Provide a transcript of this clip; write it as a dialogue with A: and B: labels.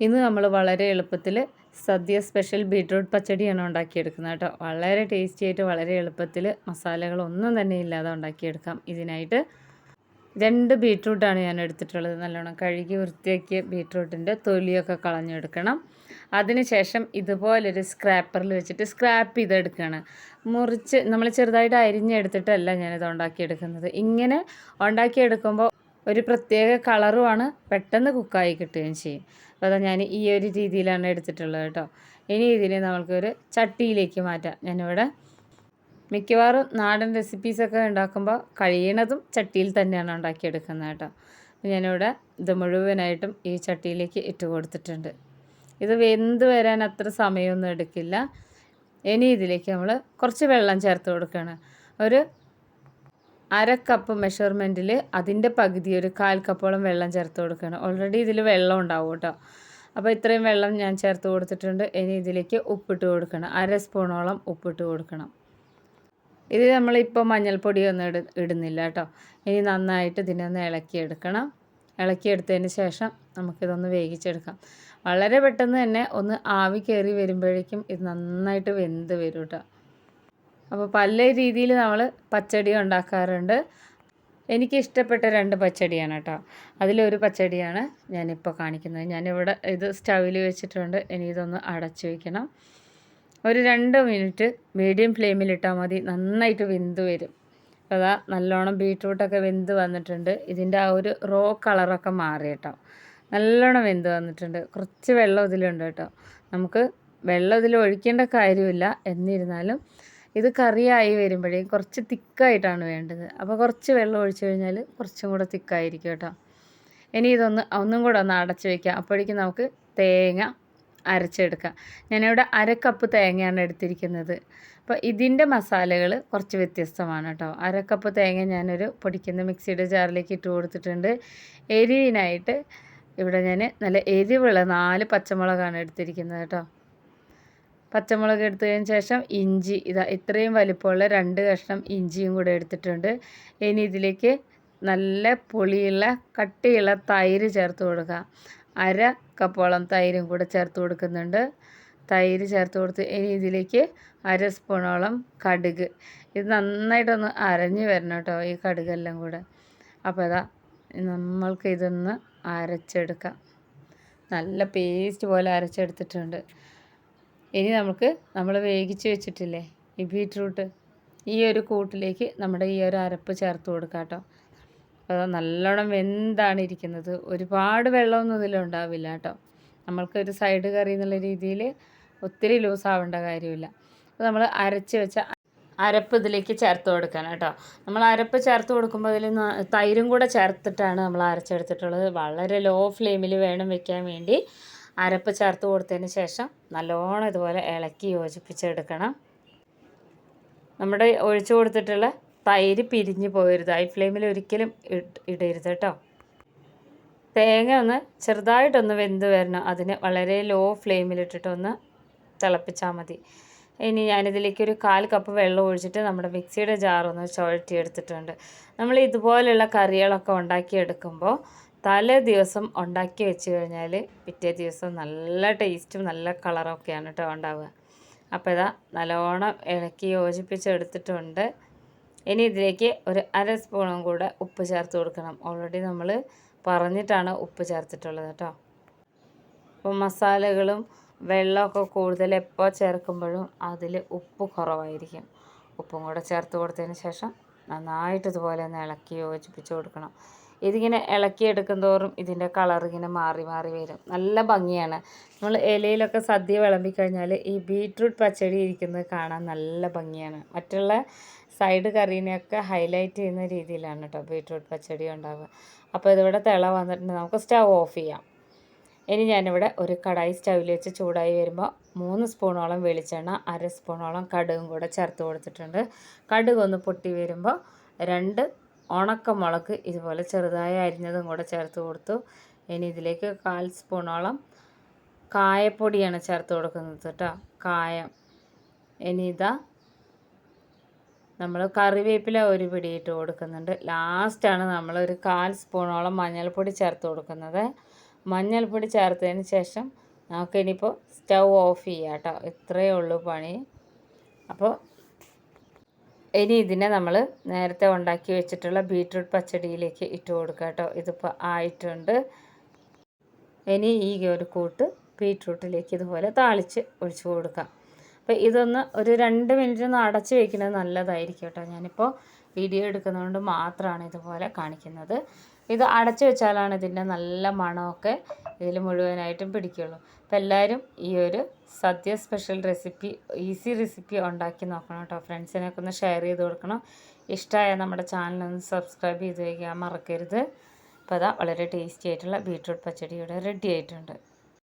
A: ഇന്ന് നമ്മൾ വളരെ എളുപ്പത്തിൽ സദ്യ സ്പെഷ്യൽ ബീട്രൂട്ട് പച്ചടിയാണ് ഉണ്ടാക്കിയെടുക്കുന്നത് കേട്ടോ. വളരെ ടേസ്റ്റി ആയിട്ട് വളരെ എളുപ്പത്തിൽ മസാലകളൊന്നും തന്നെ ഇല്ലാതെ ഉണ്ടാക്കിയെടുക്കാം. ഇതിനായിട്ട് രണ്ട് ബീട്രൂട്ടാണ് ഞാൻ എടുത്തിട്ടുള്ളത്. നല്ലോണം കഴുകി വൃത്തിയാക്കിയ ബീട്രൂട്ടിന്റെ തൊലിയൊക്കെ കളഞ്ഞെടുക്കണം. അതിനുശേഷം ഇതുപോലൊരു സ്ക്രാപ്പറിൽ വെച്ചിട്ട് സ്ക്രാപ്പ് ചെയ്തെടുക്കുകയാണ്. മുറിച്ച് നമ്മൾ ചെറുതായിട്ട് അരിഞ്ഞെടുത്തിട്ടല്ല ഞാനിത് ഉണ്ടാക്കിയെടുക്കുന്നത്. ഇങ്ങനെ ഉണ്ടാക്കിയെടുക്കുമ്പോൾ ഒരു പ്രത്യേക കളറുമാണ് പെട്ടെന്ന് കുക്കായി കിട്ടുകയും ചെയ്യും. അപ്പോൾ അതാ ഞാൻ ഈ ഒരു രീതിയിലാണ് എടുത്തിട്ടുള്ളത് കേട്ടോ. ഇനി ഇതിനെ നമുക്കൊരു ചട്ടിയിലേക്ക് മാറ്റാം. ഞാനിവിടെ മിക്കവാറും നാടൻ റെസിപ്പീസൊക്കെ ഉണ്ടാക്കുമ്പോൾ കഴിയണതും ചട്ടിയിൽ തന്നെയാണ് ഉണ്ടാക്കിയെടുക്കുന്നത് കേട്ടോ. അപ്പോൾ ഞാനിവിടെ ഇത് മുഴുവനായിട്ടും ഈ ചട്ടിയിലേക്ക് ഇട്ട് കൊടുത്തിട്ടുണ്ട്. ഇത് വെന്ത് വരാൻ അത്ര സമയമൊന്നും എടുക്കില്ല. ഇനി ഇതിലേക്ക് നമ്മൾ കുറച്ച് വെള്ളം ചേർത്ത് കൊടുക്കുകയാണ്. ഒരു അര കപ്പ് മെഷർമെന്റിൽ അതിന്റെ പകുതി ഒരു കാൽ കപ്പോളം വെള്ളം ചേർത്ത് കൊടുക്കണം. ഓൾറെഡി ഇതിൽ വെള്ളം ഉണ്ടാവും കേട്ടോ. അപ്പോൾ ഇത്രയും വെള്ളം ഞാൻ ചേർത്ത് കൊടുത്തിട്ടുണ്ട്. ഇനി ഇതിലേക്ക് ഉപ്പിട്ട് കൊടുക്കണം. അര സ്പൂണോളം ഉപ്പിട്ട് കൊടുക്കണം. ഇത് നമ്മളിപ്പോൾ മഞ്ഞൾപ്പൊടിയൊന്നും ഇട ഇടുന്നില്ല കേട്ടോ. ഇനി നന്നായിട്ട് ഇതിനൊന്ന് ഇളക്കിയെടുക്കണം. ഇളക്കിയെടുത്തതിന് ശേഷം നമുക്കിതൊന്ന് വേവിച്ചെടുക്കാം. വളരെ പെട്ടെന്ന് തന്നെ ഒന്ന് ആവി കയറി വരുമ്പോഴേക്കും ഇത് നന്നായിട്ട് വെന്ത് വരും കേട്ടോ. അപ്പോൾ പല രീതിയിൽ നമ്മൾ പച്ചടി ഉണ്ടാക്കാറുണ്ട്. എനിക്ക് ഇഷ്ടപ്പെട്ട രണ്ട് പച്ചടിയാണ് കേട്ടോ. അതിലൊരു പച്ചടിയാണ് ഞാനിപ്പോൾ കാണിക്കുന്നത്. ഞാനിവിടെ ഇത് സ്റ്റൗവിൽ വെച്ചിട്ടുണ്ട്. ഇനി ഇതൊന്ന് അടച്ചു വയ്ക്കണം ഒരു രണ്ട് മിനിറ്റ് മീഡിയം ഫ്ലെയിമിലിട്ടാൽ മതി. നന്നായിട്ട് വെന്ത് വരും. അതാ നല്ലോണം ബീട്രൂട്ടൊക്കെ വെന്ത് വന്നിട്ടുണ്ട്. ഇതിന്റെ ആ ഒരു റോ കളറൊക്കെ മാറി കേട്ടോ. നല്ലോണം വെന്ത് വന്നിട്ടുണ്ട്. കുറച്ച് വെള്ളം ഇതിലുണ്ട് കേട്ടോ. നമുക്ക് വെള്ളം ഇതിൽ ഒഴിക്കേണ്ട കാര്യമില്ല. എന്നിരുന്നാലും ഇത് കറിയായി വരുമ്പോഴേ കുറച്ച് തിക്കായിട്ടാണ് വേണ്ടത്. അപ്പോൾ കുറച്ച് വെള്ളം ഒഴിച്ചു കഴിഞ്ഞാൽ കുറച്ചും കൂടെ തിക്കായിരിക്കും കേട്ടോ. ഇനി ഇതൊന്ന് ഒന്നും കൂടെ ഒന്ന് അടച്ച് വയ്ക്കാം അപ്പോഴേക്കും നമുക്ക് തേങ്ങ അരച്ചെടുക്കാം. ഞാനിവിടെ അര കപ്പ് തേങ്ങയാണ് എടുത്തിരിക്കുന്നത്. അപ്പോൾ ഇതിന്റെ മസാലകൾ കുറച്ച് വ്യത്യസ്തമാണ് കേട്ടോ. അര കപ്പ് തേങ്ങ ഞാനൊരു പൊടിക്കുന്ന മിക്സിയുടെ ജാറിലേക്ക് ഇട്ട് കൊടുത്തിട്ടുണ്ട്. എരിവിനായിട്ട് ഇവിടെ ഞാൻ നല്ല എരിവുള്ള നാല് പച്ചമുളകാണ് എടുത്തിരിക്കുന്നത് കേട്ടോ. പച്ചമുളക് എടുത്തതിന് ശേഷം ഇഞ്ചി ഇതാ ഇത്രയും വലിപ്പമുള്ള രണ്ട് കഷ്ണം ഇഞ്ചിയും കൂടെ എടുത്തിട്ടുണ്ട്. ഇനി ഇതിലേക്ക് നല്ല പുളിയുള്ള കട്ടിയുള്ള തൈര് ചേർത്ത് കൊടുക്കുക അര കപ്പോളം തൈരും കൂടെ ചേർത്ത് കൊടുക്കുന്നുണ്ട്. തൈര് ചേർത്ത് കൊടുത്ത് ഇനി ഇതിലേക്ക് അര സ്പൂണോളം കടുക്. ഇത് നന്നായിട്ടൊന്ന് അരഞ്ഞ് വരണം കേട്ടോ ഈ കടുകെല്ലാം കൂടെ. അപ്പോൾ ഇതാ നമ്മൾക്ക് ഇതൊന്ന് അരച്ചെടുക്കാം. നല്ല പേസ്റ്റ് പോലെ അരച്ചെടുത്തിട്ടുണ്ട്. ഇനി നമുക്ക് നമ്മൾ വേവിച്ച് വെച്ചിട്ടില്ലേ ഈ ബീറ്റ്റൂട്ട് ഈ ഒരു കൂട്ടിലേക്ക് നമ്മുടെ ഈ ഒരു അരപ്പ് ചേർത്ത് കൊടുക്കാം കേട്ടോ. അപ്പോൾ നല്ലോണം വെന്താണ് ഇരിക്കുന്നത്. ഒരുപാട് വെള്ളമൊന്നും ഇതിലുണ്ടാവില്ല കേട്ടോ. നമ്മൾക്ക് ഒരു സൈഡ് കറി എന്നുള്ള രീതിയിൽ ഒത്തിരി ലൂസ് ആവേണ്ട കാര്യമില്ല. അപ്പോൾ നമ്മൾ അരച്ച് വെച്ച അരപ്പ് ഇതിലേക്ക് ചേർത്ത് കൊടുക്കാൻ കേട്ടോ. നമ്മൾ അരപ്പ് ചേർത്ത് കൊടുക്കുമ്പോൾ അതിൽ തൈരും കൂടെ ചേർത്തിട്ടാണ് നമ്മൾ അരച്ചെടുത്തിട്ടുള്ളത്. വളരെ ലോ ഫ്ലെയിമിൽ വേണം വെക്കാൻ വേണ്ടി. അരപ്പ് ചേർത്ത് കൊടുത്തതിന് ശേഷം നല്ലോണം ഇതുപോലെ ഇളക്കി യോജിപ്പിച്ചെടുക്കണം. നമ്മുടെ ഒഴിച്ചു കൊടുത്തിട്ടുള്ള തൈര് പിരിഞ്ഞു പോകരുത്. ഹൈ ഫ്ലെയിമിൽ ഒരിക്കലും ഇടരുത് കേട്ടോ. തേങ്ങ ഒന്ന് ചെറുതായിട്ടൊന്ന് വെന്ത് വരണം. അതിന് വളരെ ലോ ഫ്ലെയിമിലിട്ടിട്ടൊന്ന് തിളപ്പിച്ചാൽ മതി. ഇനി ഞാനിതിലേക്ക് ഒരു കാൽ കപ്പ് വെള്ളം ഒഴിച്ചിട്ട് നമ്മുടെ മിക്സിയുടെ ജാറൊന്ന് ചുഴറ്റിയെടുത്തിട്ടുണ്ട്. നമ്മൾ ഇതുപോലെയുള്ള കറികളൊക്കെ ഉണ്ടാക്കിയെടുക്കുമ്പോൾ തലേ ദിവസം ഉണ്ടാക്കി വെച്ച് കഴിഞ്ഞാൽ പിറ്റേ ദിവസം നല്ല ടേസ്റ്റും നല്ല കളറൊക്കെയാണ് കേട്ടോ ഉണ്ടാവുക. അപ്പോൾ ഇതാ നല്ലോണം ഇളക്കി യോജിപ്പിച്ചെടുത്തിട്ടുണ്ട്. ഇനി ഇതിലേക്ക് ഒരു അര സ്പൂണും കൂടെ ഉപ്പ് ചേർത്ത് കൊടുക്കണം. ഓൾറെഡി നമ്മൾ പറഞ്ഞിട്ടാണ് ഉപ്പ് ചേർത്തിട്ടുള്ളത് കേട്ടോ അപ്പോൾ മസാലകളും വെള്ളമൊക്കെ കൂടുതൽ എപ്പോൾ ചേർക്കുമ്പോഴും അതിൽ ഉപ്പ് കുറവായിരിക്കും. ഉപ്പും കൂടെ ചേർത്ത് കൊടുത്തതിന് ശേഷം നന്നായിട്ട് ഇതുപോലെ ഒന്ന് ഇളക്കി യോജിപ്പിച്ച് കൊടുക്കണം. ഇതിങ്ങനെ ഇളക്കിയെടുക്കും തോറും ഇതിന്റെ കളർ ഇങ്ങനെ മാറി മാറി വരും. നല്ല ഭംഗിയാണ്. നമ്മൾ ഇലയിലൊക്കെ സദ്യ വിളമ്പി കഴിഞ്ഞാൽ ഈ ബീട്രൂട്ട് പച്ചടി ഇരിക്കുന്നത് കാണാൻ നല്ല ഭംഗിയാണ്. മറ്റുള്ള സൈഡ് കറീനെയൊക്കെ ഹൈലൈറ്റ് ചെയ്യുന്ന രീതിയിലാണ് കേട്ടോ ബീട്രൂട്ട് പച്ചടി ഉണ്ടാവുക. അപ്പോൾ ഇതിവിടെ തിള വന്നിട്ടുണ്ട്. നമുക്ക് സ്റ്റവ് ഓഫ് ചെയ്യാം. ഇനി ഞാനിവിടെ ഒരു കടായി സ്റ്റൗവിൽ വെച്ച് ചൂടായി വരുമ്പോൾ മൂന്ന് സ്പൂണോളം വെളിച്ചെണ്ണ അര സ്പൂണോളം കടുകും കൂടെ ചേർത്ത് കൊടുത്തിട്ടുണ്ട്. കടുക് ഒന്ന് പൊട്ടി വരുമ്പോൾ രണ്ട് ഉണക്കമുളക് ഇതുപോലെ ചെറുതായി അരിഞ്ഞതും കൂടെ ചേർത്ത് കൊടുത്തു. ഇനി ഇതിലേക്ക് കാൽ സ്പൂണോളം കായപ്പൊടിയാണ് ചേർത്ത് കൊടുക്കുന്നത് കേട്ടോ. കായം. ഇനി ഇതാ നമ്മൾ കറിവേപ്പില ഒരു പിടി ഇട്ട് കൊടുക്കുന്നുണ്ട്. ലാസ്റ്റാണ് നമ്മൾ ഒരു കാൽ സ്പൂണോളം മഞ്ഞൾപ്പൊടി ചേർത്ത് കൊടുക്കുന്നത്. മഞ്ഞൾപ്പൊടി ചേർത്തതിന് ശേഷം നമുക്കിനിയിപ്പോൾ സ്റ്റൗ ഓഫ് ചെയ്യാം കേട്ടോ. ഇത്രയേ ഉള്ളൂ പണി. അപ്പോൾ ഇനി ഇതിനെ നമ്മൾ നേരത്തെ ഉണ്ടാക്കി വെച്ചിട്ടുള്ള ബീട്രൂട്ട് പച്ചടിയിലേക്ക് ഇട്ട് കൊടുക്കുക കേട്ടോ. ഇതിപ്പോൾ ആയിട്ടുണ്ട്. ഇനി ഈ ഒരു കൂട്ട് ബീട്രൂട്ടിലേക്ക് ഇതുപോലെ താളിച്ച് ഒഴിച്ചു കൊടുക്കാം. അപ്പോൾ ഇതൊന്ന് ഒരു രണ്ട് മിനിറ്റ് ഒന്ന് അടച്ച് വെക്കുന്നത് നല്ലതായിരിക്കും കേട്ടോ. ഞാനിപ്പോൾ വീഡിയോ എടുക്കുന്നതുകൊണ്ട് മാത്രമാണ് ഇതുപോലെ കാണിക്കുന്നത്. ഇത് അടച്ചു വെച്ചാലാണ് ഇതിന്റെ നല്ല മണമൊക്കെ ഇതിൽ മുഴുവനായിട്ടും പിടിക്കുള്ളൂ. അപ്പോൾ എല്ലാവരും ഈ ഒരു sadya special recipe easy recipe ഉണ്ടാക്കി നോക്കണം കേട്ടോ. ഫ്രണ്ട്സിനൊക്കെ ഒന്ന് ഷെയർ ചെയ്ത് കൊടുക്കണം. ഇഷ്ടമായ നമ്മുടെ ചാനലൊന്ന് സബ്സ്ക്രൈബ് ചെയ്ത് വയ്ക്കാൻ മറക്കരുത്. അപ്പോൾ അതാ വളരെ ടേസ്റ്റി ആയിട്ടുള്ള ബീട്രൂട്ട് പച്ചടി ഇവിടെ റെഡി ആയിട്ടുണ്ട്.